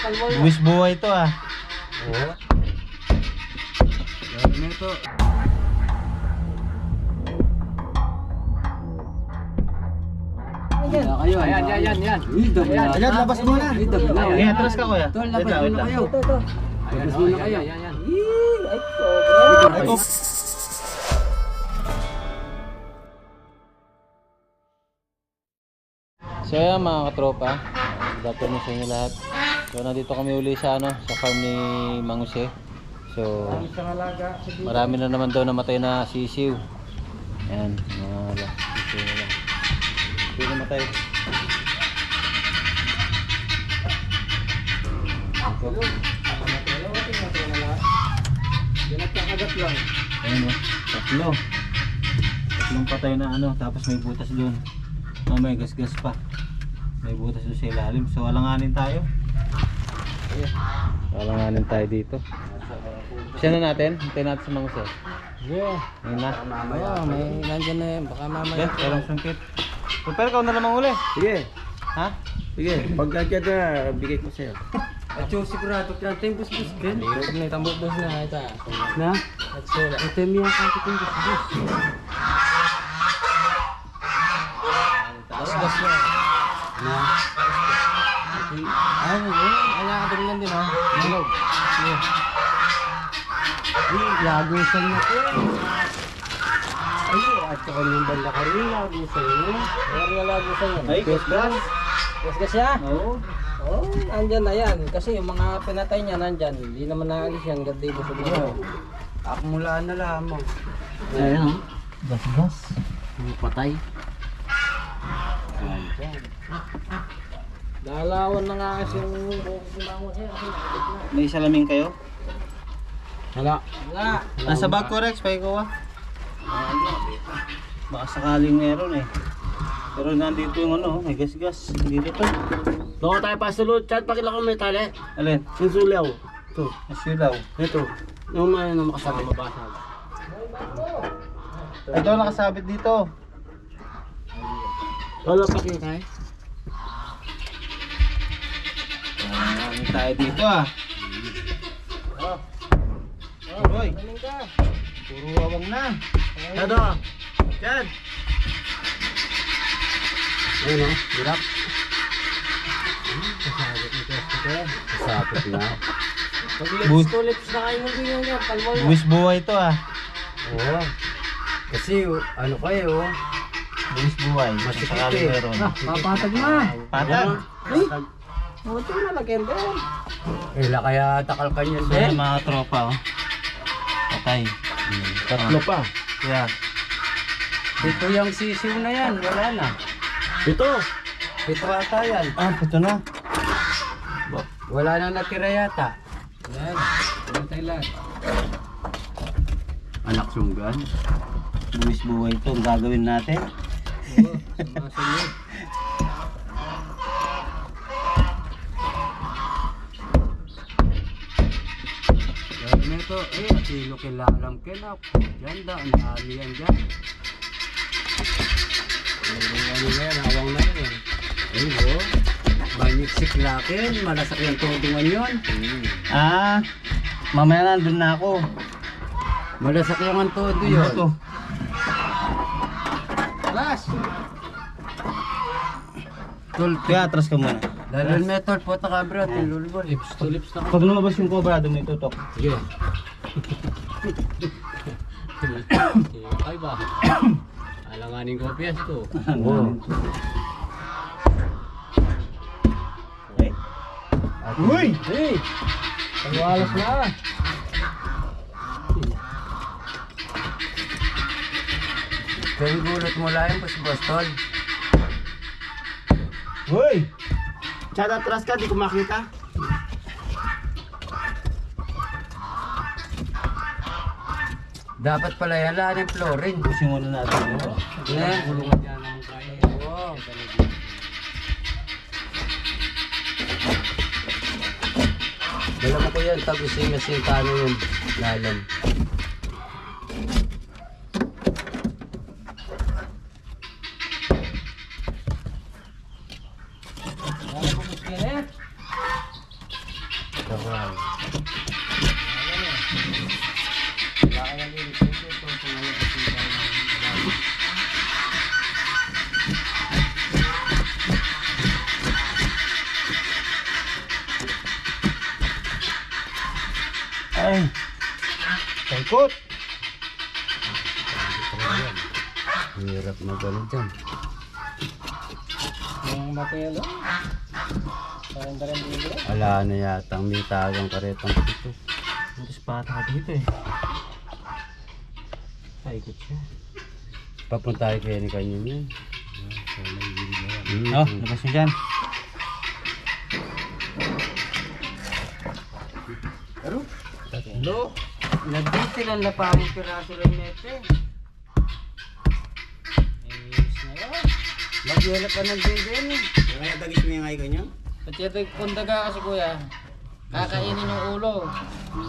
palmol. Buwis buhay to ah. Oo. Lalo na ito. Ayan. Ayan, ayan, ayan, ayan. Ayan, labas mo na. Ayan, Ayan, atras ka kuya. Wait labas lang, wait muna lang. kayo. Ito, ito. Labas muna kayo. Ayan, ayan. Ay, oh. So ayan mga katropa, good afternoon sa inyo lahat. So nandito kami uli sa ano, sa farm ni Mang Jose. So marami na naman daw namatay na sisiw. Ayan, mga sisiw na lang. Hindi namatay. Pinagkakagat lang. Ayan o, tatlo. Tatlong patay na ano, tapos may butas doon. Oh, may gas-gas pa. May butas doon sa ilalim. So alanganin tayo. Alanganin tayo dito. Siya na natin, hintayin natin sa mga sir. Yeah. Ayun na. Mamaya. may nandyan na yun. Baka mamaya. Yeah, walang sungkit. So, pero ikaw na naman uli. Sige, Ha? sige. Pagkakit na, bigay ko sa'yo. At yung sigurado, pinantay bus bus din. Huwag na itambok bus na. Ito. Na? At so, ito yung mga kapit yung bus bus. Bus bus na. Na? Ay, ay, kaya ka din ha. Malog. Sige. Ay, lagusan na ko. At saka yung banda ka rin, lagusan. Meron na lagusan yun. Ay, gas-gas. Gas-gas siya? Oo. Oh, nandyan na yan. Kasi yung mga pinatay niya nandyan, hindi naman naalis yan. Ganda yung busog niya. Akumulaan na lang mo. Ayan. Gas-gas. Yung patay. Dalawan na nga kasi yung bumangon siya. May salamin kayo? Wala. Wala. Nasa bag ko Rex, pa ikaw ah. Baka sakaling meron eh. Pero nandito yung ano, may gas-gas. Dito to. Baka tayo pa sa load chat, pakila ko may tali. Alin? Yung sulaw. Ito. Nasilaw. Ito. Yung may ano makasama mabasa. Ito nakasabit dito. Wala pa kayo tayo. Ano tayo dito ah. Oh. Oh, boy. Puro awang na. Ano? Yan. Ayun o, hirap. Kasapit na. Pag Bu- lips to lips na kayo nga. Palmol na. Buwis buhay to ah. Oo. Kasi ano kayo, Buwis buhay. Masikip Sakaling eh. meron. Ah, papatag na. Patag. Ay, buti na lagyan din. Ila kaya takal ka niyan yung mga tropa oh. Patay. Tatlo pa. Yeah. Ito yung sisiw na yan, wala na. Ito. Ito ata yan. Ah, ito na. Wala na natira yata. Yan. Pinatay lang. Anak sunggan. Buwis buhay to. Ang gagawin natin. Oo, mga sunod. Lalo na ito, eh, kilo kilalam kinap. Yan da, ang dami yan dyan. Ano na yan, awang na yun. Ay, ho. Banyik siklakin, malasak yung tudungan yun. Ah, mamaya nandun na ako. Malasak yung ang todo Ano yun. to? Alas! Tol, Kaya atras ka muna. lalo na ito, puta ka bro, tilulbol. Lips to lips na Pag lumabas yung cobra, doon may tutok. Sige. Ay ba? Alanganin ko piyas to. Okay. Uy! Hey! Pagwalas na. Kaya gulot mo lang yung bostol. Uy! Chat atras ka, di ko makita. Dapat pala yan lang yung flooring. Pusin muna natin. Oh. Eh, Kulungan niya naman kaya. Oo. Dala mo ko yan, tapos yung nasintano yung lalam. Tangkot. Hirap mag ano dyan. Yung matelo. Parang darang dito. Wala na yata may tagang karetang dito. Tapos pata dito eh. Paikot siya. Papunta tayo kaya ni kanya yun. Oh, labas mo dyan. Lo, nagdito lang na pa ang piraso lang nete. Magyela pa ng din. Kaya dagis mo yung ay kanya? Pati ito kundaga kasi kuya. Kakainin yung ulo.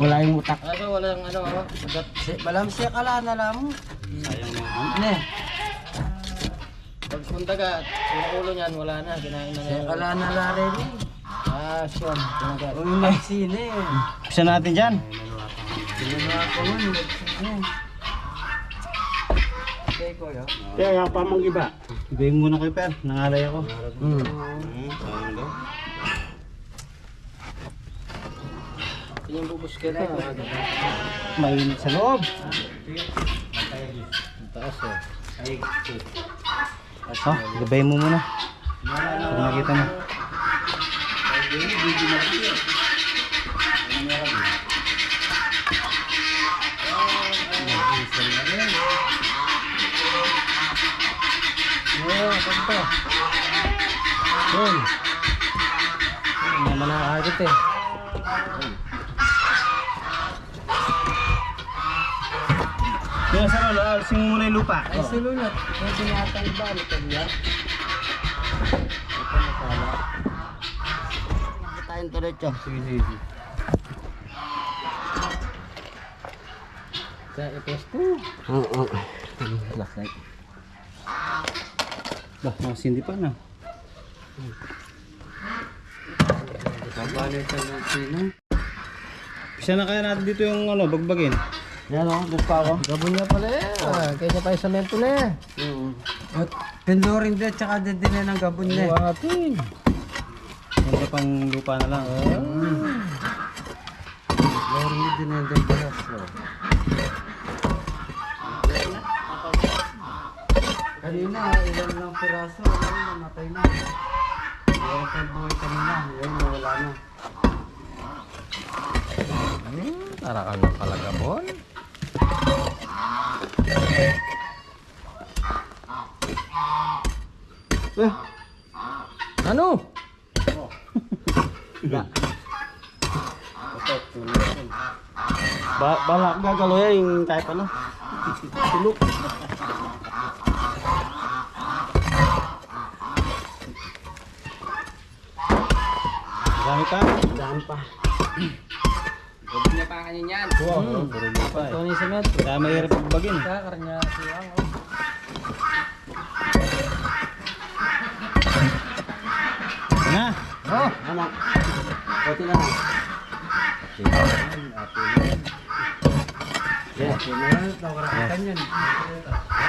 Wala yung utak. Kaso walang ano, oh, ugat. Si, malam siya kala na lang. Sayang mo. Ne, Pag kundaga, yung ulo niyan wala na. Kinain na siya niya. kala na lare ni. Ah, siyom. Kumagat. Uy, nagsine. Pisa natin dyan. Sinunod Kaya yung pamang iba. Ibigay muna kay Per. Nangalay ako. Daw. Yung bubus ka ito. Mainit sa loob. Taas eh. Oh, gabay mo muna. Pag nakita mo. Oo, kanta. Yun. Naman nakakagit eh. Kaya sa lolo, alisin mo muna yung lupa. Ay, silunod. May binatang ba? Ano ka niya? Ito na pala. Tayo diretso. Sige, sige, sige. Sa ipesto. Oo. Last night. Bah, nakasindi pa na. Kabalo ito ng sino. Pisa na kaya natin dito yung ano, bagbagin. Yan o, gusto ako. Gabon niya pala eh. Ah, kaya pa yung samento na eh. At pinlorin din, tsaka din din ng gabon niya. Buhatin. Yung pang lupa na lang. Lorin din ng dagdagas. Kanina, ilan lang piraso, ano, namatay na. Meron pa buhay kanina, yun, wala na. Hmm, tara ka ng kalagabon. Eh, Ano? Ba balak gagalo yan yung type ano. Tulok. Dami pa. daan pa. Gabon niya pa kanin yan. Wow, puro lupa Ito eh. ni samento. Kaya mahirap pagbagin. Kakar niya siyang. oh. Na. Oh, Anak, buti na lang. Yeah, yun na yan, nakarakakan yan.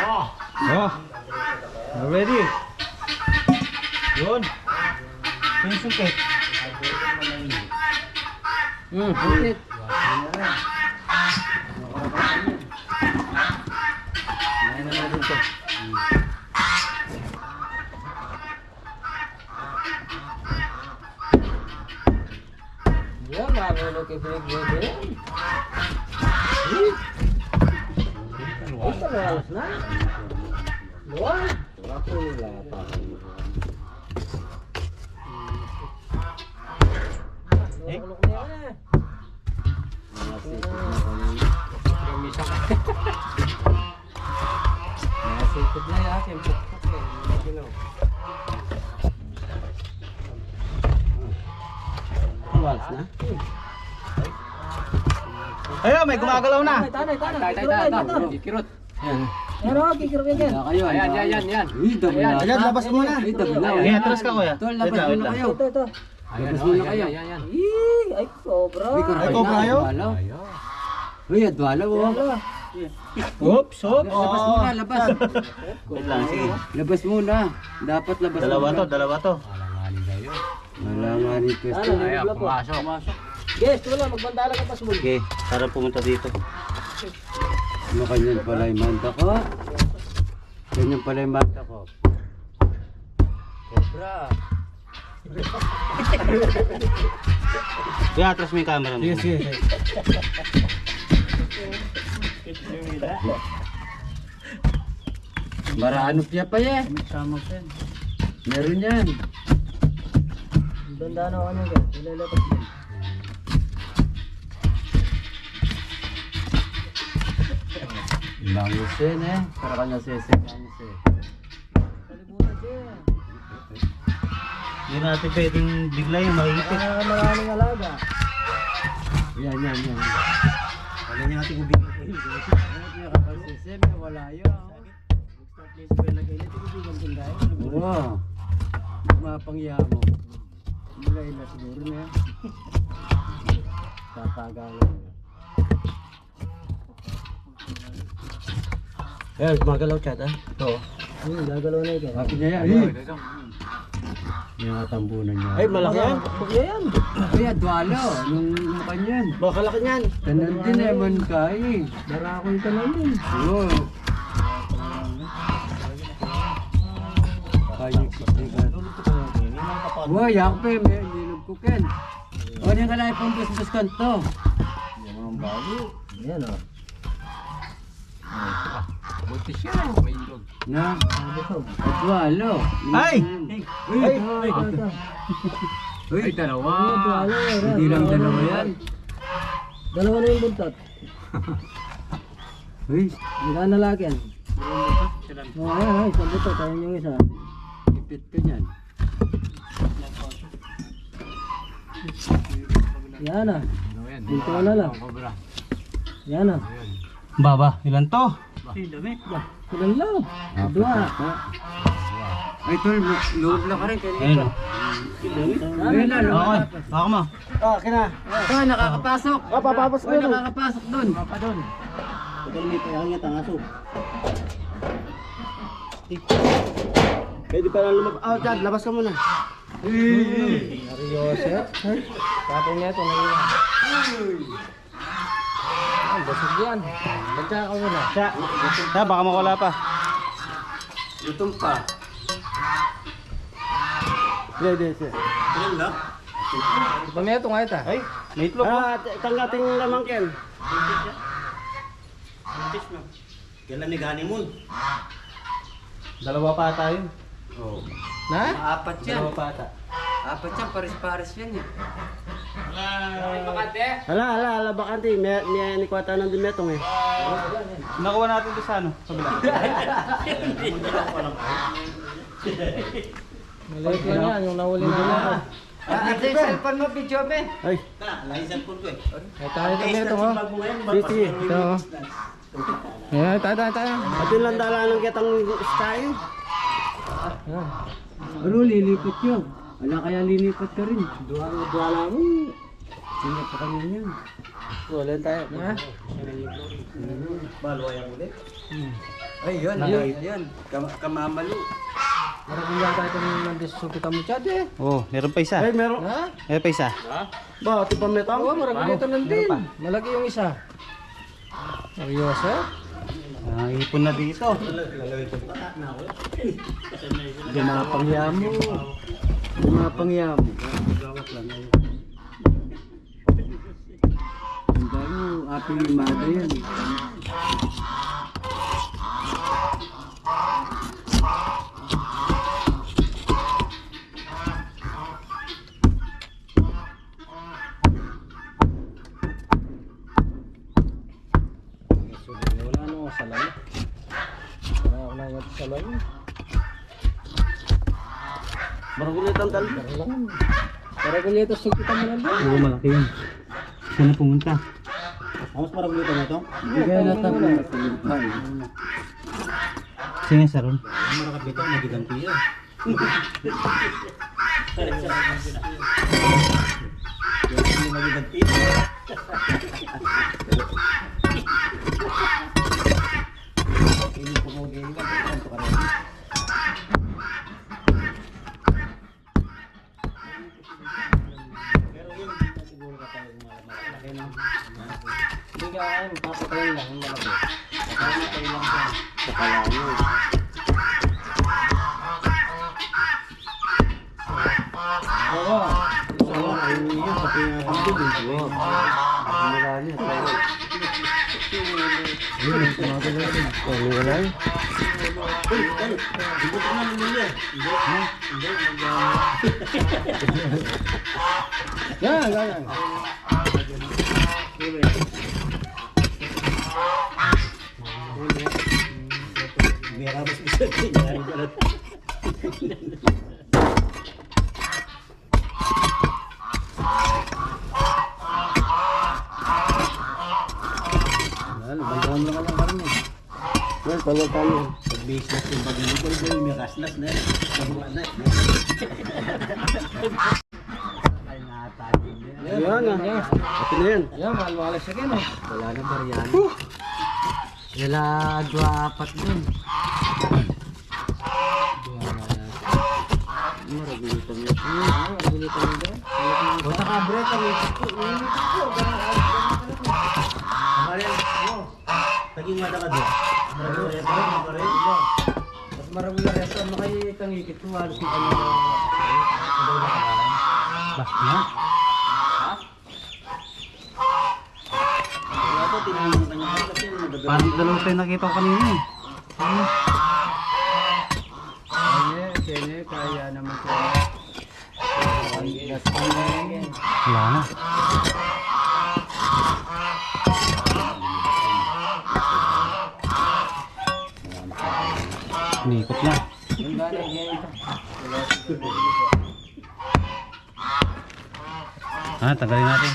Oh. You ready? Yun. Ito yung sungkit. Hmm, ulit. Ngayon na natin to. Yan, magulo kay Philip Bebe. Ay, talawas na. Luwag. Wala po wala pa. Eh? Kulok na yan eh. Mga sipit na kanina. Gamisa ka. Mga sipit na yung pukpuk eh. Mga ginaw. Walas na? Ayun, may gumagalaw na. Tanay, tanay, tanay. Tanay. Kirot. Yan. Ano, kikirap yan. Kayo. Ayan, ayan, ayan, ayan. Uy, dami na. Ayan, labas mo na. Na. Okay, atras ka kuya. Tol, labas muna kayo. Ito, ito. Labas muna kayo. Ih, ay, sobra. Ay, kayo? Adwalo. Uy, adwalo. oh. Oops, oops. Labas muna, labas. Wait lang, sige. Labas muna. Dapat labas Dalawa muna. to, dalawa to. Wala nga rin pwesto. Ano, po. Pumasok. Guys, wala, magbantala ka pa bulto. Okay, para pumunta dito. Ano kanyan pala yung manta ko? Ganyan pala yung manta ko. Cobra. Kuya, atras mo yung camera mo. Sige, sige, sige. Maraano siya pa yan. Meron yan. Banda na ano yan. Ilalapas mo. Bangus yan eh. Para ka nasese. Hindi natin pwedeng bigla yung makikipit. Ah, maraming alaga. Yan, yan, yan. Wala niya natin ubigin. Ano niya kapag seseme, wala yun. Oo. Mapangya mo. Mulay na siguro na yan. Tatagalan. Eh, gumagalaw chat ah. Ito. Hmm, gagalaw na ito. Happy niya yan. Yung natambunan niya. Ay, malaki yan. Pugya yan. Kuya, dualo. Nung mukha niyan. Baka laki niyan. Tanan din eh, man kay. Barako yung tanan din. Oo. Kaya kitigan. Boy, ako pa may nilog ko ken. O niyan ka lang pang bus kanto. Yan o. Na, dualo. Ay! Uy, Ay! uy, dalawa. Hindi lang dalawa yan. Dalawa na yung buntot. Uy, Hindi na lalaki yan. Oo, ayan, ay, isang buntot. Ayun yung isa. ipit ka niyan. Yan na. Bunto na lang. Yan na. Baba, ilan to? Kulang lang. Dua. Ay, tol, loob lang ka rin. Ayun. Ayun na, loob. Okay, baka mo. Ah, kina. Ah, nakakapasok. Ah, papapos ko Uy, yun. nakakapasok doon. Papa doon. Ito may payangit ang aso. Pwede pa lang lumab... Ah, Chad, labas ka muna. Seryoso? Tapos niya ito, naiwan. Basag yan. Bagsa ka muna. Siya, siya, baka mawala pa. Gutom pa. Hindi, hindi, sir. Pamiyato nga ito. Ay, may itlog oh. Ah, tanggating lamang ken. Kailan ni Ganimon? Dalawa pa tayo. Oh. Na? Apat yan. Dalawa pa ata. Apat yan, pares-pares yan eh. Hala, hala, hala, bakante. May, may nikwata ng dimetong eh. Nakuha natin doon sa ano, kabila. Maliit lang yan, yung nahuli na yan. Ah, ito yung cellphone mo, video me. Ay, Naisampun ko eh. ay tayo kami ito mo. Sige. Ito mo. Ayan, tayo, tayo, tayo. At yung landala ng kitang style. Ayan. Ano, lilipat yun. Wala kaya lilipat ka rin. Duwala, duwala mo. Hindi pa kami yan. Wala tayo. Ha? Ay, yun, yun, yun. Kam kamamalo. Maraming yata ito ng kita mo chat eh. Oh, meron pa isa. Ay, meron. Ha? Meron pa isa. Ba, ito pa metang? Oo, marami dito nandin. Malaki yung isa. Seryoso? Ah, ipon na dito. Yung mga pangyamo. Mga pangyamo. Ang dami, aping limada yan. Marugulit ang talo. Para kung ito sa kita mo nandun. Oo, malaki yun. Saan na pumunta? Mas marugulit na ito? Bigay na tayo. Sige, Saron. Hindi ka kaya, papatayin lang yung malaki. Papatayin lang siya. Oo. Oo, ayun yun, pati yung hambog eh. Oo. Wala niya, pero... Yun, yung tumatagal din. Wala wala yun. Yan, yan, yan. Ano, bandahan mo naman ang karne. Well, pala tayo. Pag-business yung pag-ibig ko, may kaslas na. Nabuha na. Ay, nakatagin yan. Yan, yan. Ito na yan. Yan, mahal-mahal siya eh. Wala na ba yan? Sila dua apat dun. Maragulitan niya. Maragulitan niya dun. Bota ka break ang isip ko. Init ko. Naging mata ka doon. Mas marami na resto. Ano kayo itang ikit ko? Halos kanya. Na. Parang dalawa tayo nakita ko kanina eh. Kaya, kaya, kaya naman kaya. Wala na. Nikot na. Ah, tanggalin natin.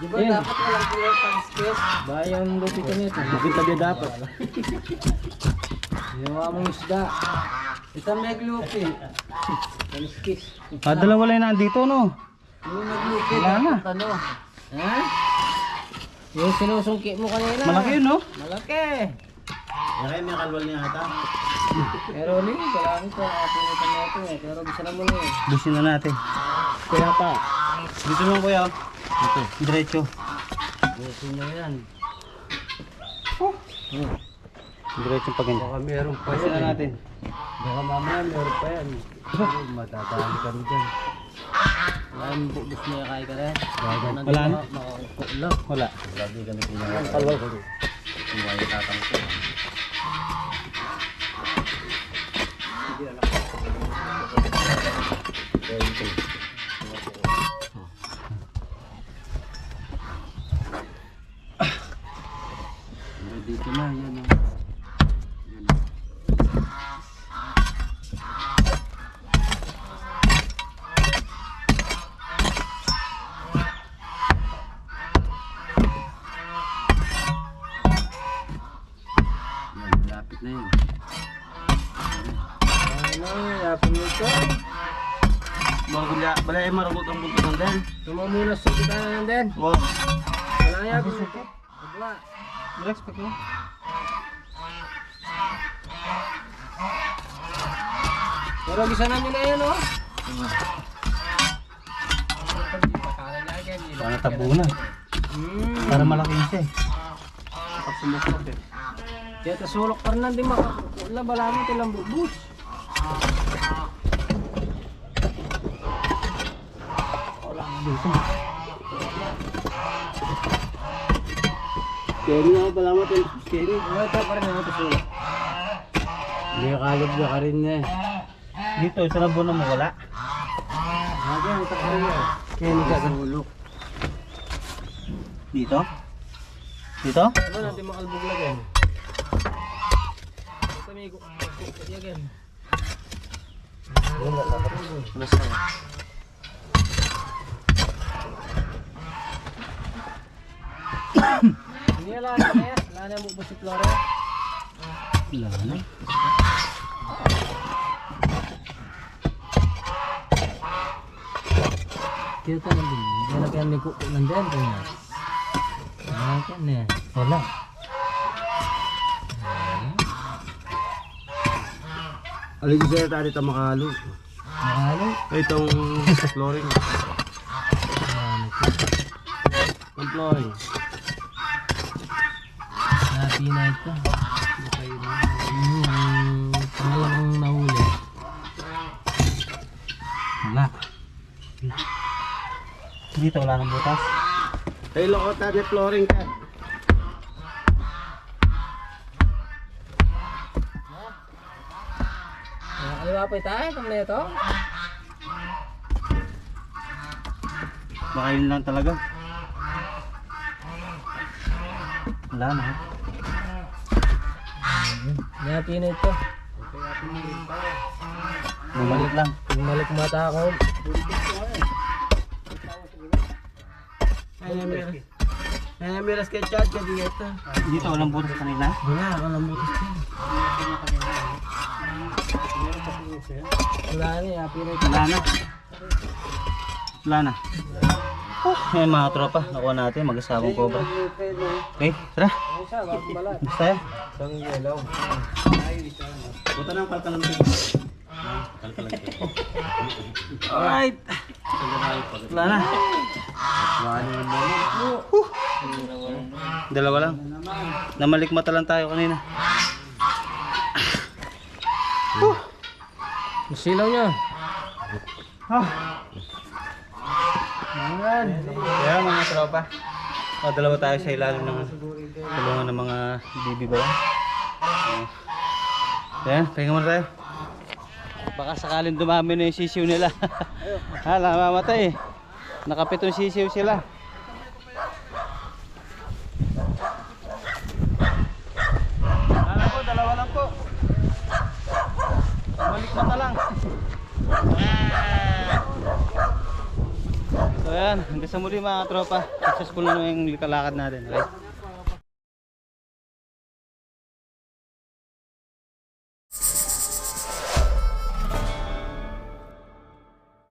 Di ba dapat walang clear pang space? Bayang lupi ka nito. Bakit tabi dapat? Ginawa mong isda. Isang meglupi. Kaliskis. Ah, dalawa lang nandito no. Yung meglupi. Wala na. Ano? Ha? Yung sinusungki mo kanina. Malaki yun no. Malaki. Kaya may kalwal niya ata. Pero ni, wala nito. Pinitan na ito eh. Pero bisa na mo na eh. Bisin na natin. Kaya pa. Dito mo kuya. Dito. Diretso. Busin nyo yan. Diretso pag ganyan. Baka meron pa yan. na eh. natin. Baka mamaya meron pa yan. Matatali ka rin dyan. Wala yung bubus niya kaya ka rin. Wala na? Makaupo lang. Wala. Lagi ganito yung kalwal ko. Iwayo tatang ko. Dito Pero bisa na nyo na yan, oh. Para tabunan. Hmm. Para malaki siya eh. Kapag sumusok eh. Kaya tasulok pa rin din makakula. Bala mo tilang bubus. Scary nga pala mo. Scary. Ano ito pa rin ang tasulok? Hindi kalog ka rin na eh. Dito, sa labo na mawala. Lagi ang takari yan. Kaya hindi ka sulok. Dito? Dito? Ano natin makalbog lagyan? Ito may lagyan. Alas na. Hindi na lang yan. Wala na mo si Flora. Wala na. Kita lang din. Lalagyan ni Kuko nandyan. Kaya. Lalagyan eh. Wala. Alin sa'yo tayo dito makahalo. Mahalo. Itong flooring. Itong flooring. Napi na ito. Hmm, ang pangalawang nahuli. Wala. Dito wala nang butas. Ay, loko tayo flooring ka. Ano ba pa tayo? Kung na ito? Baka yun lang talaga. Wala na. Napi na ito. Bumalik lang. Bumalik mata ako. Ay, miras. Ay, miras kay Chad ka dito. Dito walang butas kanina. Wala, wala mo ito. Wala na, napi na ito. Wala na. Wala na. Oh, yan mga tropa. Nakuha natin mag-asawang cobra. Okay, tara. Basta yan. Isang yellow. Punta ng kalkalang Alright. Wala na. Dalawa lang. Namalikmata lang tayo kanina. Masilaw niya. Kaya mga tropa. Oh, dalawa tayo sa ilalim ng tulungan ng mga bibi ba yan? Ayan, pahinga muna tayo. Baka sakaling dumami na yung sisiw nila. ha, namamatay eh. Nakapitong sisiw sila. Kala ko, dalawa lang po. Balik mata lang. So ayan, hanggang sa muli mga tropa. Successful na yung kalakad natin. Okay?